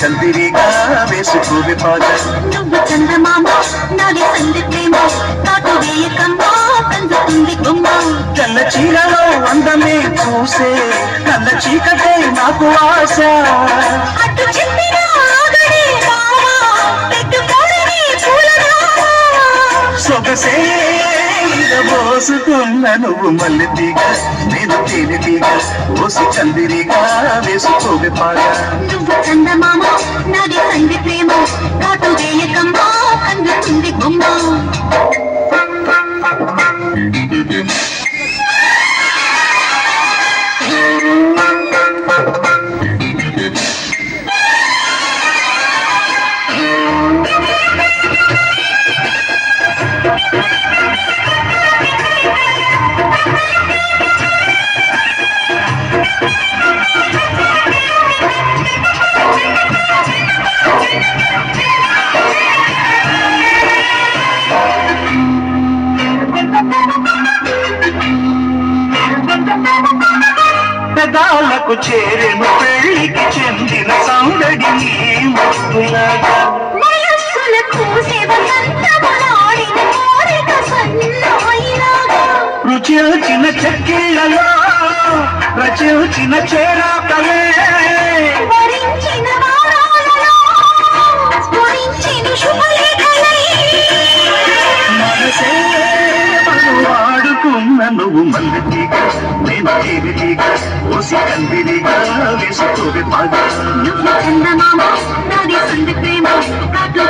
చందిరిగా వేసుకోవి పాద నువ్వు చందమామ నాది సంది ప్రేమ కాటు వేయకమ్మా కందుతుంది గుమ్మ. తెల్ల చీరలో అందమే చూసే కళ్ళ చీకటే నాకు ఆశ. అటు చెప్పిన ఆగడే పెట్టుకోడని పూలరామ సొగసే పోసుకున్న నువ్వు మల్లె తీగ నేను తేనె తీగ ఓసి చందిరిగా వేసుకోవి పాగా. నువ్వు చందమామ పెదాలకు చేరెను పెళ్ళికి చెందిన సందడి నీ ముద్దులాగా వయస్సులకు సేవలంతమలాడిన కోరిక సన్నాయిలాగా రుచిన చెక్కిళ్ళలో రచిన చేరాకలే. వాడుకున్న నువ్వు మల్లె తీగ నేను తేనె తీగ ఓసి కందిరిగా వేసుకోవి పాద నువ్వు చందమామ నాది సంది ప్రేమ కాటు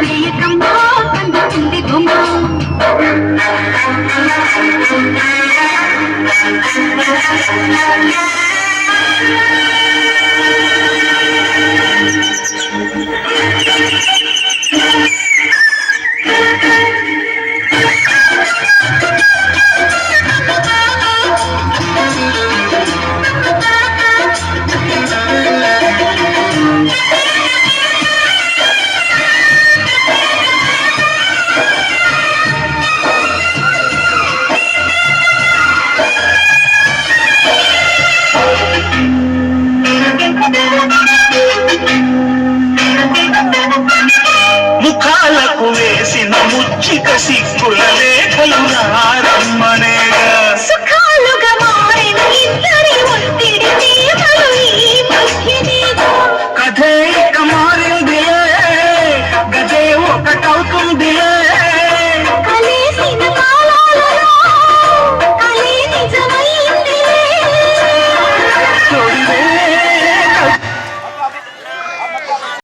ముఖాలకు వేసిన ముచ్చిక సిక్కుల లేఖలు రారా